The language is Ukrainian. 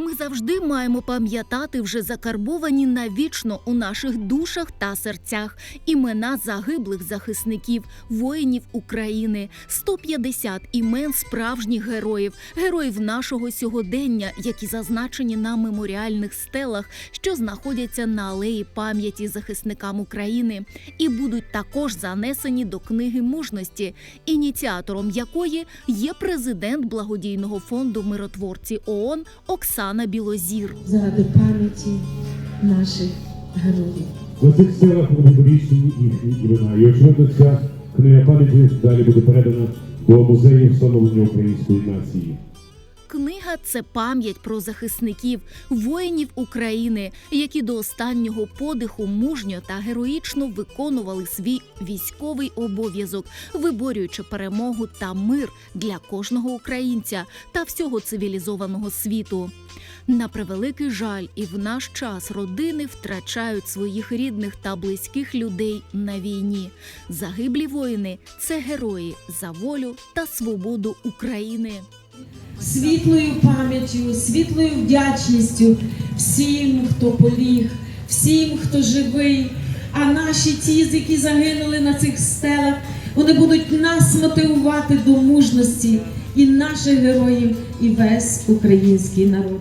Ми завжди маємо пам'ятати вже закарбовані навічно у наших душах та серцях імена загиблих захисників, воїнів України, 150 імен справжніх героїв, героїв нашого сьогодення, які зазначені на меморіальних стелах, що знаходяться на алеї пам'яті захисникам України, і будуть також занесені до книги мужності, ініціатором якої є президент благодійного фонду миротворці ООН Оксана Білозір. заради пам'яті наших героїв. На цих стелах будуть поміщені їхні імена. І очевидно, ця книга пам'яті далі буде передана до музею встановлення української нації. Книга це пам'ять про захисників, воїнів України, які до останнього подиху мужньо та героїчно виконували свій військовий обов'язок, виборюючи перемогу та мир для кожного українця та всього цивілізованого світу. На превеликий жаль, і в наш час родини втрачають своїх рідних та близьких людей на війні. Загиблі воїни це герої за волю та свободу України. Світлою пам'яттю, світлою вдячністю всім, хто поліг, всім, хто живий. А наші ті, які загинули на цих стелах, вони будуть нас мотивувати до мужності і наших героїв, і весь український народ.